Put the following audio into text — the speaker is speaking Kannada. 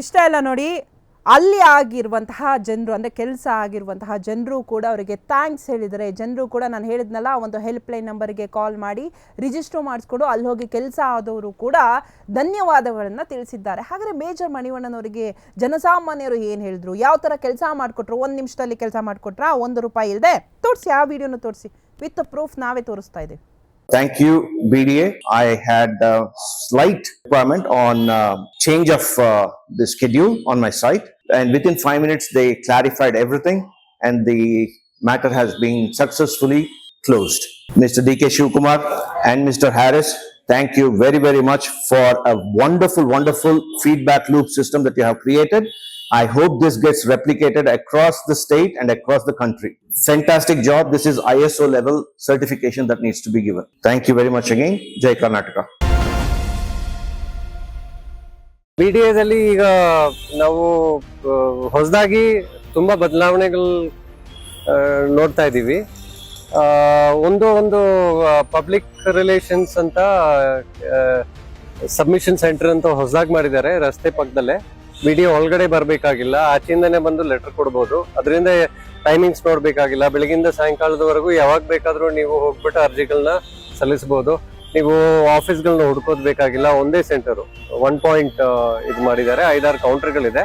ಇಷ್ಟ ಎಲ್ಲ ನೋಡಿ, ಅಲ್ಲಿ ಆಗಿರುವಂತಹ ಜನರು, ಅಂದರೆ ಕೆಲಸ ಆಗಿರುವಂತಹ ಜನರು ಕೂಡ ಅವರಿಗೆ ಥ್ಯಾಂಕ್ಸ್ ಹೇಳಿದರೆ, ಜನರು ಕೂಡ ನಾನು ಹೇಳಿದ್ನಲ್ಲ, ಒಂದು ಹೆಲ್ಪ್ಲೈನ್ ನಂಬರ್ಗೆ ಕಾಲ್ ಮಾಡಿ ರಿಜಿಸ್ಟರ್ ಮಾಡಿಸ್ಕೊಂಡು ಅಲ್ಲಿ ಹೋಗಿ ಕೆಲಸ ಆದವರು ಕೂಡ ಧನ್ಯವಾದಗಳನ್ನು ತಿಳಿಸಿದ್ದಾರೆ. ಹಾಗಾದರೆ ಮೇಜರ್ ಮಣಿವಣ್ಣನವರಿಗೆ ಜನಸಾಮಾನ್ಯರು ಏನು ಹೇಳಿದ್ರು? ಯಾವ ಥರ ಕೆಲಸ ಮಾಡಿಕೊಟ್ರು? ಒಂದು ನಿಮಿಷದಲ್ಲಿ ಕೆಲಸ ಮಾಡಿಕೊಟ್ರಾ? ಒಂದು ರೂಪಾಯಿ ಇಲ್ಲದೆ ತೋರಿಸಿ, ಆ ವಿಡಿಯೋನ ತೋರಿಸಿ. ವಿತ್ ಪ್ರೂಫ್ ನಾವೇ ತೋರಿಸ್ತಾ ಇದ್ದೀವಿ. Thank you, BDA. I had a slight requirement on uh, change of uh, the schedule on my site, and within five minutes they clarified everything, and the matter has been successfully closed. Mr. DK Shivkumar and Mr. Harris, thank you very very much for a wonderful, wonderful feedback loop system that you have created. I hope this gets replicated across the state and across the country. Fantastic job. This is ISO level certification that needs to be given. Thank you very much again. Jai Karnataka. B D ಈಗ ನಾವು ಹೊಸದಾಗಿ ತುಂಬಾ ಬದಲಾವಣೆಗಳು ನೋಡ್ತಾ ಇದ್ದೀವಿ ಒಂದು ಒಂದು ಪಬ್ಲಿಕ್ ರಿಲೇಷನ್ಸ್ ಅಂತ ಸಬ್ಮಿಷನ್ ಸೆಂಟರ್ ಅಂತ ಹೊಸದಾಗಿ ಮಾಡಿದ್ದಾರೆ ರಸ್ತೆ ಪಕ್ಕದಲ್ಲೇ ವಿಡಿಯೋ ಒಳಗಡೆ ಬರಬೇಕಾಗಿಲ್ಲ, ಆಚೆಯಿಂದನೇ ಬಂದು ಲೆಟರ್ ಕೊಡ್ಬೋದು. ಅದರಿಂದ ಟೈಮಿಂಗ್ಸ್ ನೋಡಬೇಕಾಗಿಲ್ಲ. ಬೆಳಗಿಂದ ಸಾಯಂಕಾಲದವರೆಗೂ ಯಾವಾಗ ಬೇಕಾದರೂ ನೀವು ಹೋಗ್ಬಿಟ್ಟು ಅರ್ಜಿಗಳನ್ನ ಸಲ್ಲಿಸಬಹುದು ನೀವು ಆಫೀಸ್ಗಳನ್ನ ಹುಡ್ಕೋದ್ ಬೇಕಾಗಿಲ್ಲ. ಒಂದೇ ಸೆಂಟರ್ ಒನ್ ಪಾಯಿಂಟ್ ಇದು ಮಾಡಿದ್ದಾರೆ. ಐದಾರು ಕೌಂಟರ್ಗಳಿದೆ